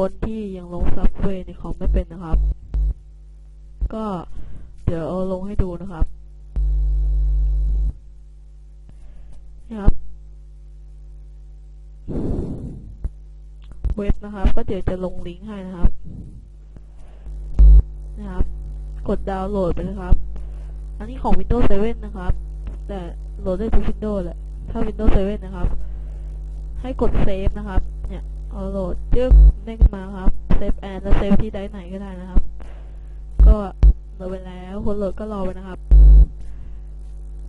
คนที่ยังลงซับเวย์ในคอมไม่เป็นนะครับ ก็เดี๋ยวเอาลงให้ดูนะครับนะครับ เว็บนะครับ ก็เดี๋ยวจะลงลิงก์ให้นะครับ นะครับ กดดาวน์โหลดไปนะครับ อันนี้ของ Windows 7 นะครับ แต่โหลดได้ทุก Windows แหละถ้า Windows 7 นะครับ ให้กดเซฟนะครับ เนี่ยเอาโหลดจึ๊กเด้งมาครับเซฟแอนแล้วเซฟที่ไดไหนก็ได้นะครับ ก็โหลดไปแล้วคนโหลดก็รอไปนะครับ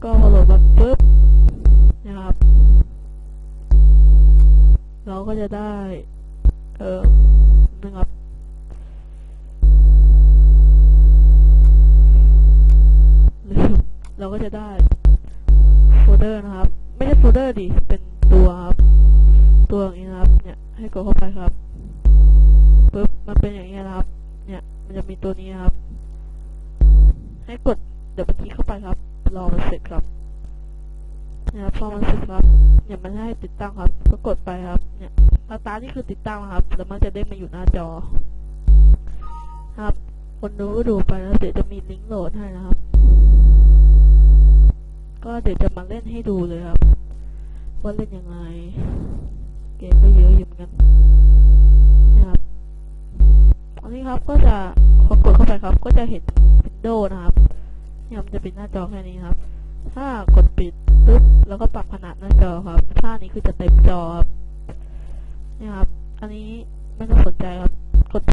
ก็พอโหลดมาปุ๊บนะครับ เราก็จะได้ เออนะครับเราก็จะได้โฟลเดอร์นะครับ ไม่ใช่โฟลเดอร์ดิเป็นตัวครับ ตัวอย่างนี้นะครับ เนี่ย ให้กดเข้าไปครับปุ๊บมันเป็นอย่างนี้นะครับ เนี่ย มันจะมีตัวนี้นะครับ ให้กดเดี๋ยวบันทีเข้าไปครับ รอมันเสร็จครับนะครับพอมันเสร็จครับ เนี่ยมันให้ติดตั้งครับ ก็กดไปครับ เนี่ยตาร์ทนี่คือติดตั้งครับ แล้วมันจะได้มาอยู่หน้าจอ ครับ คนดูก็ดูไปแล้วเดี๋ยวจะมีลิงก์โหลดให้นะครับ ก็เดี๋ยวจะมาเล่นให้ดูเลยครับ ว่าเล่นยังไง เกมก็เยอะอยู่เหมือนกันนะครับอันนี้ครับก็จะพอกดเข้าไปครับ ก็จะเห็นวินโดว์นะครับเนี่ยมันจะเป็นหน้าจอแค่นี้ครับ ถ้ากดปิดปุ๊บแล้วก็ปรับขนาดหน้าจอครับถ้านี้คือจะเต็มจอครับนี่ครับ อันนี้ไม่ต้องสนใจครับ